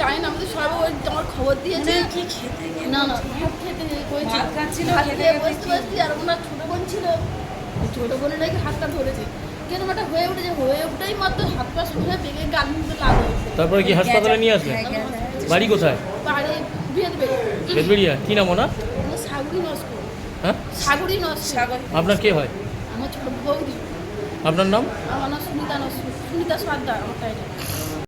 জানি না আমি তো সবাই ওই আমার খবর দিয়েছে। কি খেতে না না ভাত খেতে করেছি ভাত খাচ্ছিল, খেতে বসতে বসতে আর ওনার ছোটো বোন ছিল। ছোটো বোনের নাকি হাতটা ধরেছে। কেন একটা হয়ে উঠেছে? হয়ে উঠেই মাত্র হাত পা শুনে বেগে গান মুখে লাগবে তারপরে কি হাসপাতালে নিয়ে আসলেন বাড়ি কোথায়? বিয়ে দেবে বেদবেড়িয়া কি নাম ওনার? সাগরি নস্কর। হ্যাঁ? সাগরি নস্কর। আপনার কে হয়? আমার ছোটো বৌদি। আপনার নাম? আমার নাম সুনিতা নস্কর। সুনিতা সর্দার আমার